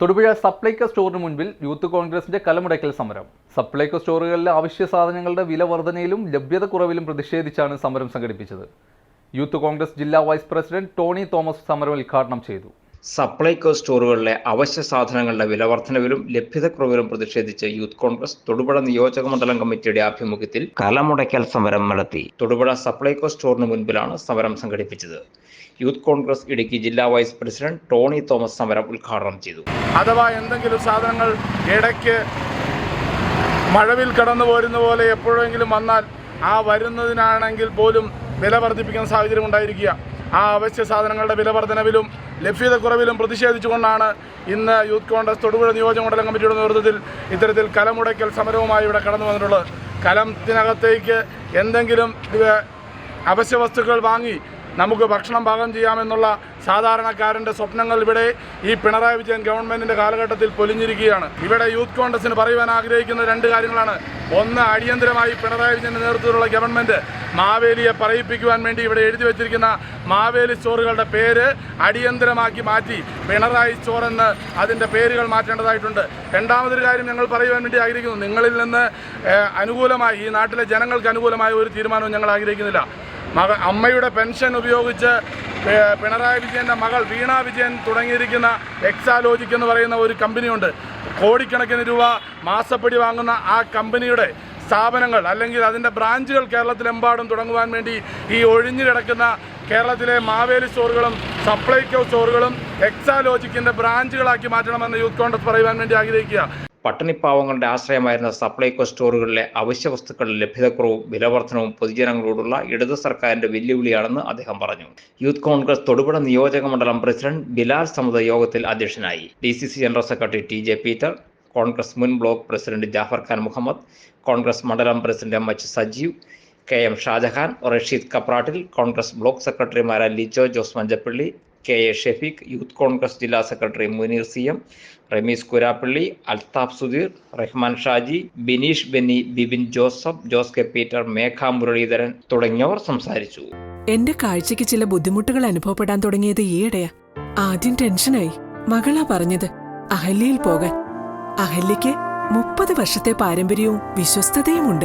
തൊടുപുഴ സപ്ലൈകോ സ്റ്റോറിന് മുൻപിൽ യൂത്ത് കോൺഗ്രസിന്റെ കലമുടയ്ക്കൽ സമരം. സപ്ലൈകോ സ്റ്റോറുകളിലെ അവശ്യ സാധനങ്ങളുടെ വില വർധനയിലും ലഭ്യത കുറവിലും പ്രതിഷേധിച്ചാണ് സമരം സംഘടിപ്പിച്ചത്. യൂത്ത് കോൺഗ്രസ് ജില്ലാ വൈസ് പ്രസിഡന്റ് ടോണി തോമസ് സമരം ഉദ്ഘാടനം ചെയ്തു. സപ്ലൈകോ സ്റ്റോറുകളിലെ അവശ്യ സാധനങ്ങളുടെ വില വർധനവിലും ലഭ്യതക്കുറവിലും പ്രതിഷേധിച്ച് യൂത്ത് കോൺഗ്രസ് തൊടുപുഴ നിയോജക മണ്ഡലം കമ്മിറ്റിയുടെ ആഭിമുഖ്യത്തിൽ കലമുടയ്ക്കൽ സമരം നടത്തി. തൊടുപുഴ സപ്ലൈകോ സ്റ്റോറിന് മുൻപിലാണ് സമരം സംഘടിപ്പിച്ചത്. യൂത്ത് കോൺഗ്രസ് ഇടുക്കി ജില്ലാ വൈസ് പ്രസിഡന്റ് ടോണി തോമസ് സമരം ഉദ്ഘാടനം ചെയ്തു. അഥവാ എന്തെങ്കിലും സാധനങ്ങൾ ഇടയ്ക്ക് മഴവിൽ കടന്നു പോരുന്ന പോലെ എപ്പോഴെങ്കിലും വന്നാൽ ആ വരുന്നതിനാണെങ്കിൽ പോലും വില വർദ്ധിപ്പിക്കുന്ന സാഹചര്യം ഉണ്ടായിരിക്കുക. ആ അവശ്യ സാധനങ്ങളുടെ വില വർധനവിലും ലഭ്യതക്കുറവിലും പ്രതിഷേധിച്ചുകൊണ്ടാണ് ഇന്ന് യൂത്ത് കോൺഗ്രസ് തൊടുപുഴ നിയോജക മണ്ഡലം കമ്മിറ്റിയുടെ നേതൃത്വത്തിൽ ഇത്തരത്തിൽ കലമുടയ്ക്കൽ സമരവുമായി ഇവിടെ കടന്നു വന്നിട്ടുള്ളത്. കലത്തിനകത്തേക്ക് എന്തെങ്കിലും അവശ്യ വസ്തുക്കൾ വാങ്ങി നമുക്ക് ഭക്ഷണം പാകം ചെയ്യാമെന്നുള്ള സാധാരണക്കാരന്റെ സ്വപ്നങ്ങൾ ഇവിടെ ഈ പിണറായി വിജയൻ ഗവൺമെന്റിന്റെ കാലഘട്ടത്തിൽ പൊലിഞ്ഞിരിക്കുകയാണ്. ഇവിടെ യൂത്ത് കോൺഗ്രസിന് പറയുവാൻ ആഗ്രഹിക്കുന്ന രണ്ട് കാര്യങ്ങളാണ്. ഒന്ന് അടിയന്തരമായി പിണറായി വിജയന്റെ നേതൃത്വത്തിലുള്ള ഗവൺമെന്റ് മാവേലിയെ പറയിപ്പിക്കുവാൻ വേണ്ടി ഇവിടെ എഴുതി വെച്ചിരിക്കുന്ന മാവേലി സ്റ്റോറുകളുടെ പേര് അടിയന്തരമാക്കി മാറ്റി പിണറായി സ്റ്റോർ അതിന്റെ പേരുകൾ മാറ്റേണ്ടതായിട്ടുണ്ട്. രണ്ടാമതൊരു കാര്യം ഞങ്ങൾ പറയുവാൻ വേണ്ടി ആഗ്രഹിക്കുന്നു. നിങ്ങളിൽ നിന്ന് അനുകൂലമായി ഈ നാട്ടിലെ ജനങ്ങൾക്ക് അനുകൂലമായ ഒരു തീരുമാനവും ഞങ്ങൾ ആഗ്രഹിക്കുന്നില്ല. മക അമ്മയുടെ പെൻഷൻ ഉപയോഗിച്ച് പിണറായി വിജയന്റെ മകൾ വീണ വിജയൻ തുടങ്ങിയിരിക്കുന്ന എക്സാലോജിക് എന്ന് പറയുന്ന ഒരു കമ്പനിയുണ്ട്. കോടിക്കണക്കിന് രൂപ മാസപ്പടി വാങ്ങുന്ന ആ കമ്പനിയുടെ സ്ഥാപനങ്ങൾ അല്ലെങ്കിൽ അതിന്റെ ബ്രാഞ്ചുകൾ കേരളത്തിലെമ്പാടും തുടങ്ങുവാൻ വേണ്ടി ഈ ഒഴിഞ്ഞു കിടക്കുന്ന കേരളത്തിലെ മാവേലി സ്റ്റോറുകളും സപ്ലൈകോ സ്റ്റോറുകളും എക്സാലോജിക്കിന്റെ ബ്രാഞ്ചുകളാക്കി മാറ്റണമെന്ന് യൂത്ത് കോൺഗ്രസ് പറയുവാൻ വേണ്ടി ആഗ്രഹിക്കുക. പട്ടിണിപ്പാവങ്ങളുടെ ആശ്രയമായിരുന്ന സപ്ലൈകോ സ്റ്റോറുകളിലെ അവശ്യ വസ്തുക്കളുടെ ലഭ്യതക്കുറവും വിലവർദ്ധനവും പൊതുജനങ്ങളോടുള്ള ഇടതു സർക്കാരിന്റെ വെല്ലുവിളിയാണെന്ന് അദ്ദേഹം പറഞ്ഞു. യൂത്ത് കോൺഗ്രസ് തൊടുപുഴ നിയോജക മണ്ഡലം പ്രസിഡന്റ് ബിലാൽ സമത യോഗത്തിൽ അധ്യക്ഷനായി. D C C general secretary T J Peter Congress മുൻ ബ്ലോക്ക് പ്രസിഡന്റ് ജാഫർ ഖാൻ മുഹമ്മദ് കോൺഗ്രസ് മണ്ഡലം president M H Sajeev K M Shajahan Rasheed Kaprattil Congress block സെക്രട്ടറിമാരായ Lijo Jose Manchappally K A Shefeeq youth Congress ജില്ലാ secretary Muneer C M Ramees Kurappally Althaf Sudheer Rahman Shaji Bineesh Benny Bibin Joseph Jose K Peter Megha Muraleedharan തുടങ്ങിയവർ സംസാരിച്ചു. എന്റെ കാഴ്ചയ്ക്ക് ചില ബുദ്ധിമുട്ടുകൾ അനുഭവപ്പെടാൻ തുടങ്ങിയത് ഈയിടെയാ. ആദ്യം ടെൻഷനായി. മകളാ പറഞ്ഞത് അഹല്യയിൽ പോകാൻ. അഹല്യയ്ക്ക് മുപ്പത് വർഷത്തെ പാരമ്പര്യവും വിശ്വസ്തതയുമുണ്ട്.